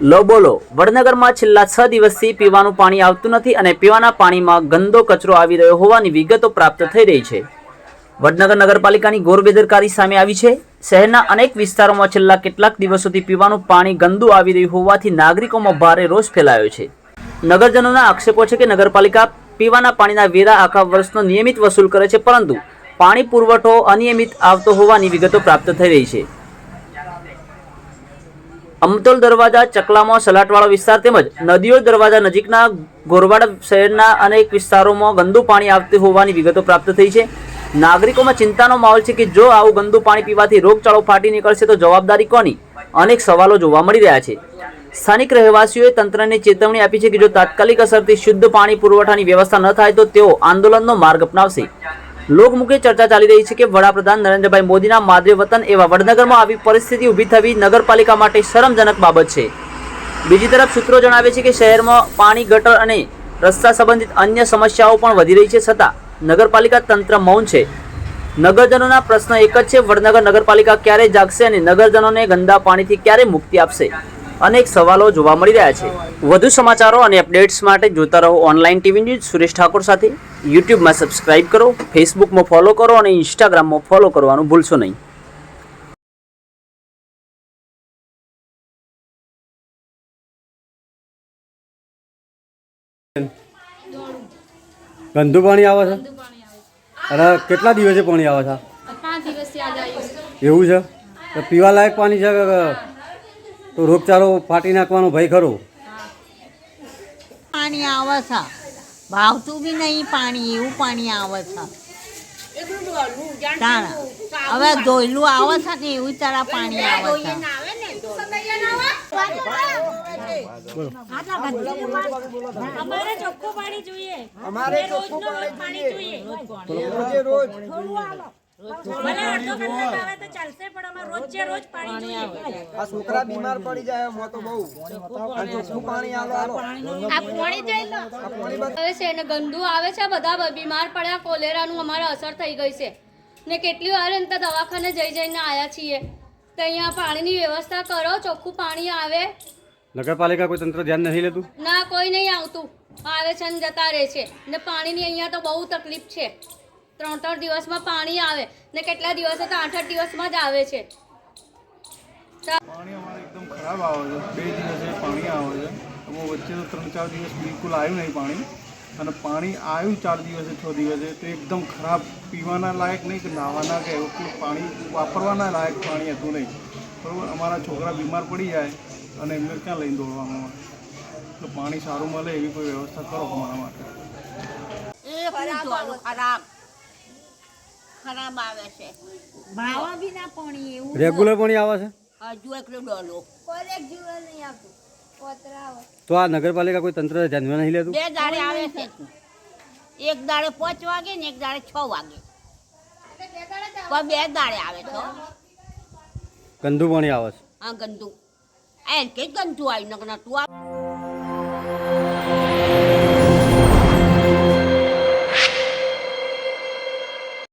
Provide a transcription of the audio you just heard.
લો બોલો, વડનગરમાં છેલ્લા છ દિવસથી પીવાનું પાણી આવતું નથી અને પીવાના પાણીમાં ગંદો કચરો આવી રહ્યો હોવાની વિગતો પ્રાપ્ત થઈ રહી છે. વડનગર નગરપાલિકાની ગોરબેદરકારી સામે આવી છે. શહેરના અનેક વિસ્તારોમાં છેલ્લા કેટલાક દિવસોથી પીવાનું પાણી ગંદુ આવી રહ્યું હોવાથી નાગરિકોમાં ભારે રોષ ફેલાયો છે. નગરજનોના આક્ષેપો છે કે નગરપાલિકા પીવાના પાણીના વેરા આખા વર્ષનો નિયમિત વસૂલ કરે છે, પરંતુ પાણી પુરવઠો અનિયમિત આવતો હોવાની વિગતો પ્રાપ્ત થઈ રહી છે. અમતોલ દરવાજા, ચકલામાં, સલાટવાળો વિસ્તાર તેમજ નદીઓ દરવાજા નજીકના ગોરવાડ શહેરના અનેક વિસ્તારોમાં ગંદુ પાણી આવતું હોવાની વિગતો પ્રાપ્ત થઈ છે. નાગરિકોમાં ચિંતાનો માહોલ છે કે જો આવું ગંદુ પાણી પીવાથી રોગચાળો ફાટી નીકળશે તો જવાબદારી કોની? અનેક સવાલો જોવા મળી રહ્યા છે. સ્થાનિક રહેવાસીઓએ તંત્રને ચેતવણી આપી છે કે જો તાત્કાલિક અસરથી શુદ્ધ પાણી પુરવઠાની વ્યવસ્થા ન થાય તો તેઓ આંદોલનનો માર્ગ અપનાવશે. લોકમુખે ચર્ચા ચાલી રહી છે કે વડાપ્રધાન નરેન્દ્રભાઈ મોદીના માદરે વતન એવા વડનગરમાં આવી પરિસ્થિતિ ઊભી થવી નગરપાલિકા માટે શરમજનક બાબત છે. બીજી તરફ સૂત્રો જણાવે છે કે શહેરમાં પાણી, ગટર અને રસ્તા સંબંધિત અન્ય સમસ્યાઓ પણ વધી રહી છે છતાં નગરપાલિકા તંત્ર મૌન છે. નગરજનોના પ્રશ્ન એક જ છે, વડનગર નગરપાલિકા ક્યારે જાગશે અને નગરજનોને ગંદા પાણીથી ક્યારે મુક્તિ આપશે? અનેક સવાલો જોવા મળી રહ્યા છે. વધુ સમાચારો અને અપડેટ્સ માટે જોતા રહો online TV news Suresh Thakor સાથે. યુટ્યુબમાં સબસ્ક્રાઇબ કરો ફેસબુકમાં ફોલો કરો અને ઇન્સ્ટાગ્રામમાં ફોલો કરવાનું ભૂલશો નહીં. ગંદુ પાણી આવે છે? અને કેટલા દિવસે પાણી આવે છે? એવું છે? તો પીવા લાયક પાણી છે તો રોગચાળો ફાટી નાખવાનો ભય ખરો? પાણી આવે છે. ભાવતું બી નહીં પાણી એવું પાણી આવે છે. હવે ધોયલું આવે છે ને એવું તારા પાણી આવે છે? અમારે ચોખ્ખું પાણી જોઈએ. અમારે રોજ જોઈએ. રોજે પાણી જોઈએ આ છોકરા બીમાર પડી જાય એમ તો બહુ. પાણી આલો આલો. આ પાણી જઈ લો આ પાણી આવે છે ને ગંદુ આવે છે બધા બીમાર પડ્યા કોલેરાનું અમારે અસર થઈ ગઈ છે. ને કેટલી વાર એમ તો દવાખાને જઈ જઈને આવ્યા છીએ. તો અહીંયા પાણીની વ્યવસ્થા કરો ચોખ્ખું પાણી આવે. નગરપાલિકા કોઈ તંત્ર ધ્યાન નથી લેતું? ના કોઈ નહીં આવતું. આવે છે ને જતા રહે છે. ને પાણીની અહીંયા તો બહુ તકલીફ છે. ત્રણ ત્રણ દિવસમાં પાણી આવે ને કેટલા દિવસે તો આઠ આઠ દિવસમાં જ આવે છે. પાણી અમારે એકદમ ખરાબ આવે છે. બે દિવસે પાણી આવે છે. અમે વચ્ચે તો ત્રણ ચાર દિવસ બિલકુલ આવ્યું નહીં પાણી. અને પાણી આવ્યું ચાર દિવસે છ દિવસે તો એકદમ ખરાબ. પીવાના લાયક નહીં કે નાહવાના કે એવું કોઈ પાણી વાપરવાના લાયક પાણી હતું નહીં. બરાબર? અમારા છોકરા બીમાર પડી જાય અને એમને ક્યાં લઈને દોડવામાં આવે? તો પાણી સારું મળે એવી કોઈ વ્યવસ્થા કરો અમારા માટે. ખરાબ ખરાબ આવે છે. ભાવા બી ના પાણી એવું રેગ્યુલર પાણી આવે છે? હજુ એકલો ડોલો તો આ નગરપાલિકા કોઈ તંત્ર ધ્યાનમાં નહીં લેતું? બે દાડે આવે છે. એક દાડે પાંચ વાગે ને એક દાડે છ વાગે. પણ બે દાડે આવે છે ગંદુ પાણી આવે છે. આ ગંદુ. આ કે ગંદુ આવી નગર તું આવે